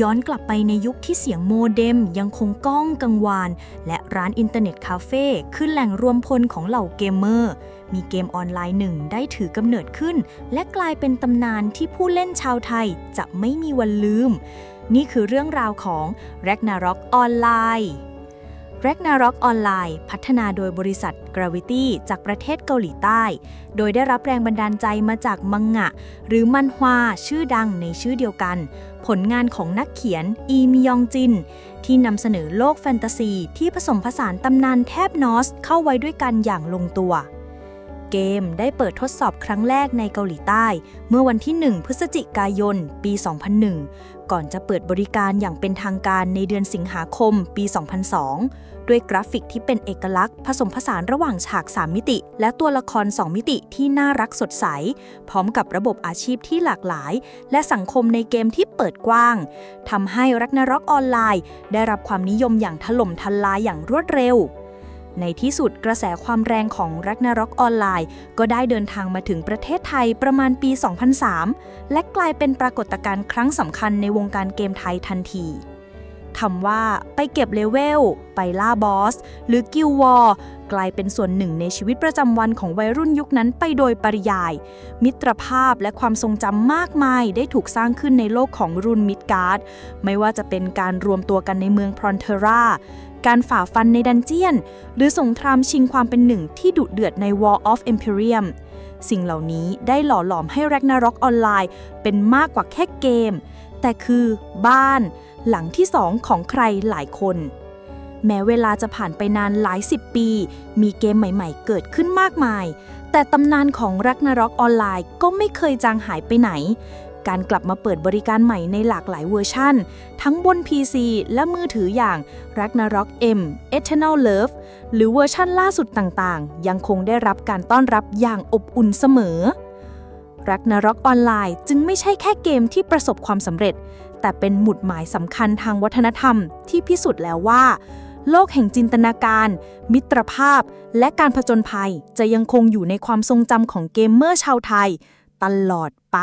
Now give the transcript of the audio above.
ย้อนกลับไปในยุคที่เสียงโมเด็มยังคงก้องกังวาน และร้านอินเทอร์เน็ตคาเฟ่คือแหล่งรวมพลของเหล่าเกมเมอร์ มีเกมออนไลน์หนึ่งได้ถือกำเนิดขึ้น และกลายเป็นตำนานที่ผู้เล่นชาวไทยจะไม่มีวันลืม นี่คือเรื่องราวของ Ragnarok ออนไลน์ Ragnarok ออนไลน์พัฒนาโดยบริษัท Gravity จากประเทศเกาหลีใต้ โดยได้รับแรงบันดาลใจมาจากมังงะ หรือมันฮวาชื่อดังในชื่อเดียวกัน ผลงานของนักเขียน อีมยองจิน ที่นำเสนอโลกแฟนตาซี ที่ผสมผสานตำนานแทบนอสเข้าไว้ด้วยกันอย่างลงตัว เกมได้เปิดทดสอบครั้งแรกในเกาหลีใต้ เมื่อวันที่ 1 พฤศจิกายน ปี 2001 ก่อนจะเปิดบริการอย่างเป็นทางการในเดือนสิงหาคม ปี 2002 ด้วยกราฟิกที่เป็นเอกลักษณ์ ผสมผสานระหว่างฉาก 3 มิติ และตัวละคร 2 มิติที่น่ารักสดใส พร้อมกับระบบอาชีพที่หลากหลาย และสังคมในเกมที่เปิดกว้างทำให้รักนารกออนไลน์ ได้รับความนิยมอย่างถล่มทลายอย่างรวดเร็ว ในที่สุดกระแสความแรงของรักนารกออนไลน์ ก็ได้เดินทางมาถึงประเทศไทยประมาณปี 2003 และกลายเป็นปรากฏการณ์ครั้งสำคัญในวงการเกมไทยทันทีทำว่าไปเก็บเลเวล ไปล่าบอส หรือกิลวอร์ กลายเป็นส่วนหนึ่งในชีวิตประจำวันของวัยรุ่นยุคนั้นไปโดยปริยาย มิตรภาพและความทรงจำมากมายได้ถูกสร้างขึ้นในโลกของรุ่นมิดการ์ด ไม่ว่าจะเป็นการรวมตัวกันในเมืองพรอนเทรา การฝ่าฟันในดันเจียน หรือสงครามชิงความเป็นหนึ่งที่ดุเดือดใน War of Imperium สิ่งเหล่านี้ได้หล่อหลอมให้ Ragnarok ออนไลน์เป็นมากกว่าแค่เกม แต่คือบ้านหลังที่สองของใครหลายคน แม้เวลาจะผ่านไปนานหลายสิบปี มีเกมใหม่ๆ เกิดขึ้นมากมาย แต่ตำนานของ Ragnarok ออนไลน์ก็ไม่เคยจางหายไปไหน การกลับมาเปิดบริการใหม่ในหลากหลายเวอร์ชันทั้งบน PC และมือถืออย่าง Ragnarok M Eternal Love หรือเวอร์ชั่นล่าสุดต่างๆ ยังคงได้รับการต้อนรับอย่างอบอุ่นเสมอ Ragnarok ออนไลน์จึงไม่ใช่แค่เกมที่ประสบความสำเร็จ แต่เป็นหมุดหมายสำคัญทางวัฒนธรรมที่พิสูจน์แล้วว่า โลกแห่งจินตนาการ มิตรภาพ และการผจญภัยจะยังคงอยู่ในความทรงจำของเกมเมอร์ชาวไทย ตลอดไป